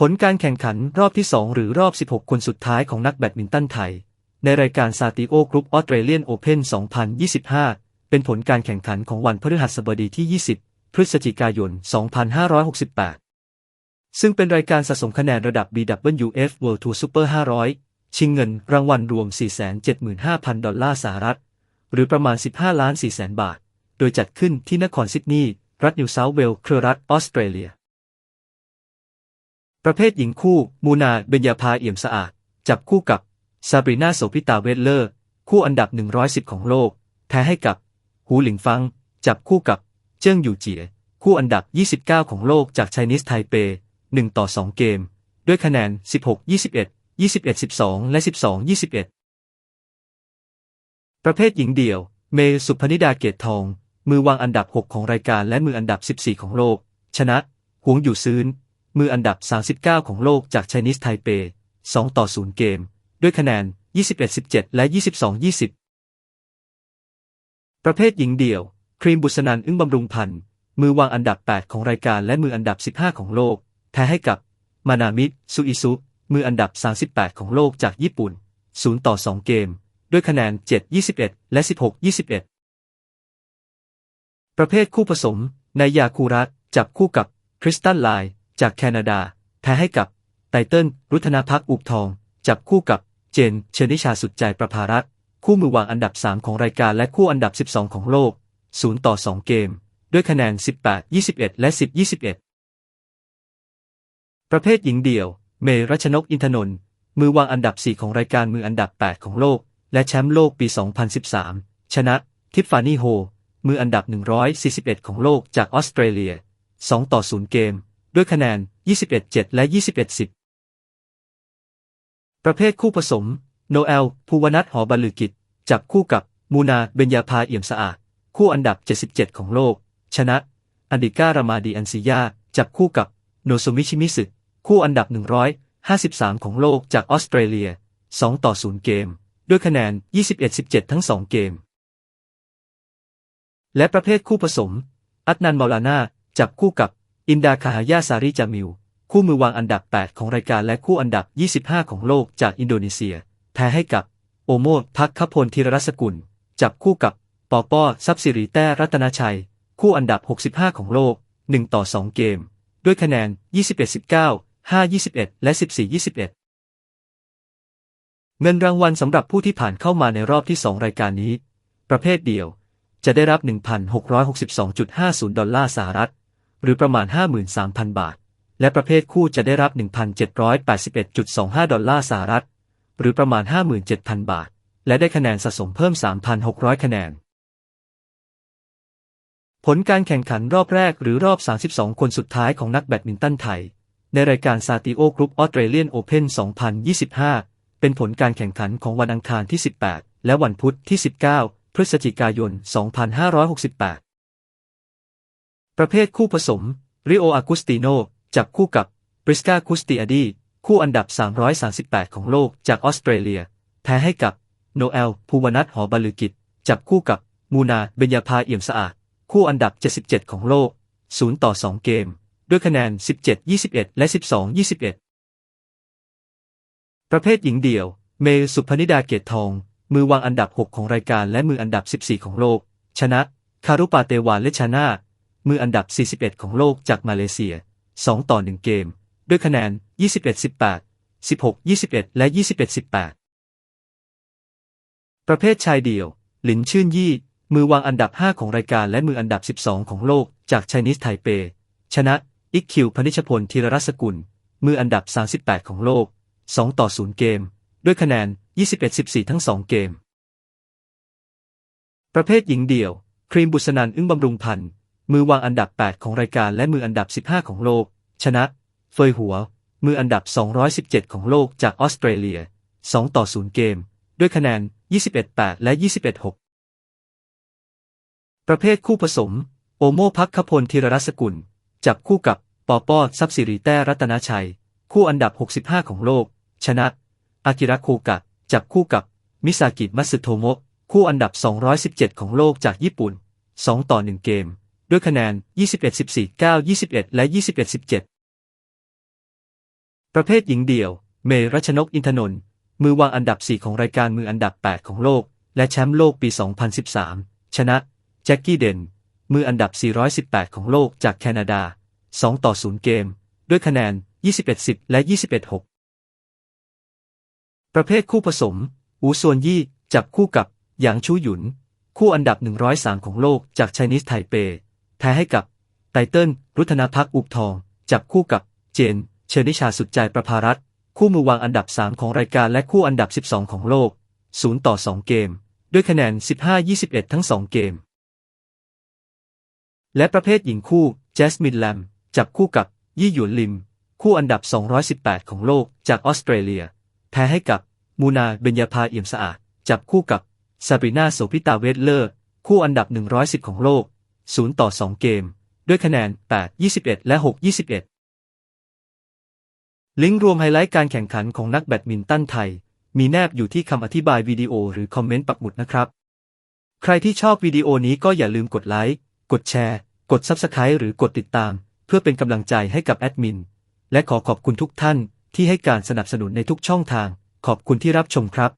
ผลการแข่งขันรอบที่ 2 หรือรอบ 16 คนสุดท้ายของนักแบดมินตันไทย ในรายการซาติโอกรุ๊ปออสเตรเลียนโอเพน2025 เป็นผลการแข่งขันของวันพฤหัสบดีที่ 20 พฤศจิกายน 2568 ซึ่งเป็นรายการสะสมคะแนนระดับ BWF World Tour Super 500 ชิงเงินรางวัลรวม 475,000 ดอลลาร์สหรัฐ หรือประมาณ 15 ล้าน4แสนบาท โดยจัดขึ้นที่นครซิดนีย์ รัฐนิวเซาท์เวลส์เครือรัฐออสเตรเลีย ประเภทหญิงคู่ มูนาเบญญาภาเอี่ยมสะอาด จับคู่กับซาบรีนาโสพิตาเวทเลอร์ คู่อันดับ 110 ของโลก แพ้ให้กับ หูหลิงฟัง จับคู่กับ เจิ้งอยู่เจี๋ยคู่อันดับ 29 ของโลกจากไชนีสไทเป1ต่อ 2 เกม ด้วยคะแนน 16-21 21-12 และ 12-21 ประเภทหญิงเดี่ยว เมย์สุพนิดาเกตทอง มือวางอันดับ 6 ของรายการและมืออันดับ 14 ของโลก ชนะหวงอยู่ซืน มืออันดับ 39 ของโลกจากไชนีสไทเป 2 ต่อ 0 เกม ด้วยคะแนน 21-17 และ 22-20 ประเภทหญิงเดี่ยว ครีมบุษนันอึ้งบำรุงพันธ์มือวางอันดับ 8 ของรายการและมืออันดับ 15 ของโลก แพ้ให้กับ มานามิซุอิซุ มืออันดับ 38 ของโลกจากญี่ปุ่น 0 ต่อ 2 เกม ด้วยคะแนน 7-21 และ 16-21 ประเภทคู่ผสมนายาคูรัตจับคู่กับคริสตันไลน์ จากแคนาดา แพ้ให้กับไตเติ้ลรุธนาพักอุบทอง จับคู่กับเจน เชนิชาสุดใจประภารัตน์คู่มือวางอันดับ 3 ของรายการและคู่อันดับ 12 ของโลก 0 ต่อ 2 เกม ด้วยคะแนน 18-21 และ 10-21 ประเภทหญิงเดี่ยว เมรัชนกอินทนนท์มือวางอันดับ 4 ของรายการมืออันดับ 8 ของโลก และแชมป์โลกปี 2013 ชนะ ทิฟฟานี่โฮ มืออันดับ 141 ของโลกจากออสเตรเลีย 2 ต่อ 0 เกม ด้วยคะแนน 21-7 และ 21-10 ประเภทคู่ผสม โนเอล ภูวนัทหอบรรลือกิจ จับคู่กับ มูนา เบญญาภาเอี่ยมสะอาด คู่อันดับ 77 ของโลก ชนะ อันดิก้ารามาดีอันซิยา จับคู่กับ โนโซมิชิมิสึคู่อันดับ 153 ของโลกจากออสเตรเลีย 2 ต่อ 0 เกม ด้วยคะแนน 21-17 ทั้ง 2 เกม และประเภทคู่ผสม อัตนันมาลานาจับคู่กับ อินดาคาฮายาซาริจามิวคู่มือวางอันดับ 8 ของรายการและคู่อันดับ 25 ของโลกจากอินโดนีเซีย แพ้ให้กับ โอโมพักขพลธีรรัศกุล จับคู่กับ ปอปอซับสิริแต้รัตนชัย คู่อันดับ 65 ของโลก 1 ต่อ 2 เกม ด้วยคะแนน 21-19 5-21 และ 14-21เงินรางวัลสำหรับผู้ที่ผ่านเข้ามาในรอบที่ 2 รายการนี้ ประเภทเดียว จะได้รับ 1,662.50 ดอลลาร์สหรัฐ หรือประมาณ 53,000 บาท และประเภทคู่จะได้รับ 1,781.25 ดอลลาร์สหรัฐ หรือประมาณ 57,000 บาท และได้คะแนนสะสมเพิ่ม 3,600 คะแนน ผลการแข่งขันรอบแรกหรือรอบ 32 คนสุดท้ายของนักแบดมินตันไทย ในรายการซาติโอกรุ๊ปออสเตรเลียนโอเพน2025 เป็นผลการแข่งขันของวันอังคารที่ 18 และวันพุธที่ 19 พฤศจิกายน 2568 ประเภทคู่ผสม ริโออากุสติโน จับคู่กับบริสกาคุสติอาดี คู่อันดับ 338 ของโลกจากออสเตรเลีย แพ้ให้กับ โนเอล ภูวนัทหอบรรลือกิจ จับคู่กับ มูนา เบญญาภาเอี่ยมสะอาด คู่อันดับ 77 ของโลก 0 ต่อ 2 เกม ด้วยคะแนน 17-21 และ 12-21 ประเภทหญิงเดี่ยว เมย์สุพนิดาเกตทอง มือวางอันดับ 6 ของรายการและมืออันดับ 14 ของโลก ชนะ คารุปาเตวานเละชานา มืออันดับ 41 ของโลกจากมาเลเซีย 2 ต่อ 1 เกม ด้วยคะแนน 21-18 16-21 และ 21-18 ประเภทชายเดี่ยว หลินชื่นยี่ มือวางอันดับ 5 ของรายการและมืออันดับ 12 ของโลกจากไชนีสไทเป ชนะ อิกคิวพนิชพลธีรรัศกุล มืออันดับ 38 ของโลก 2 ต่อ 0 เกม ด้วยคะแนน 21-14 ทั้ง 2 เกม ประเภทหญิงเดี่ยว ครีมบุษนันอึ้งบำรุงพันธ์ มือวางอันดับ 8 ของรายการและมืออันดับ 15 ของโลก ชนะ เฟยหัว มืออันดับ 217 ของโลกจากออสเตรเลีย 2 ต่อ 0 เกม ด้วยคะแนน 21-8 และ 21-6 ประเภทคู่ผสม โอโมพักขพลธีรรัศกุล จับคู่กับ ปอปอซับสิริแต้รัตนาชัย คู่อันดับ 65 ของโลก ชนะ อากิระโคกะ จับคู่กับ มิซากิมัตสึโทโมะ คู่อันดับ 217 ของโลกจากญี่ปุ่น 2 ต่อ 1 เกม ด้วยคะแนน 21-14 9-21 และ 21-17 ประเภทหญิงเดี่ยว เมรัชนกอินทนนท์ มือวางอันดับ 4 ของรายการมืออันดับ 8 ของโลก และแชมป์โลกปี 2013 ชนะ แจ็คกี้เดน มืออันดับ 418 ของโลกจากแคนาดา 2 ต่อ 0 เกม ด้วยคะแนน 21-10 และ 21-6 ประเภทคู่ผสม อูซวนยี่ จับคู่กับ หยางชูหยุน คู่อันดับ 103 ของโลกจากไชนีสไทเป แพ้ให้กับไตเติ้ลรุธนาพักอุบทอง จับคู่กับเจน เชอนิชาสุดใจประภารัตน์คู่มือวางอันดับ 3 ของรายการและคู่อันดับ 12 ของโลก 0 ต่อ 2 เกม ด้วยคะแนน 15-21 ทั้ง 2 เกม และประเภทหญิงคู่แจสมินแลมจับคู่กับยี่หยวนลิม คู่อันดับ 218 ของโลกจากออสเตรเลีย แพ้ให้กับมูนาเบญญาภาเอี่ยมสะอาด จับคู่กับซาบรีนาโสพิตาเวทเลอร์ คู่อันดับ 110 ของโลก 0 ต่อ 2 เกม ด้วยคะแนน 8 21 และ 6 21 ลิงก์รวมไฮไลท์การแข่งขันของนักแบดมินตันไทย มีแนบอยู่ที่คำอธิบายวิดีโอหรือคอมเมนต์ปักหมุดนะครับ ใครที่ชอบวิดีโอนี้ก็อย่าลืมกดไลค์ กดแชร์ กด Subscribe หรือกดติดตาม เพื่อเป็นกำลังใจให้กับแอดมิน และขอขอบคุณทุกท่านที่ให้การสนับสนุนในทุกช่องทาง ขอบคุณที่รับชมครับ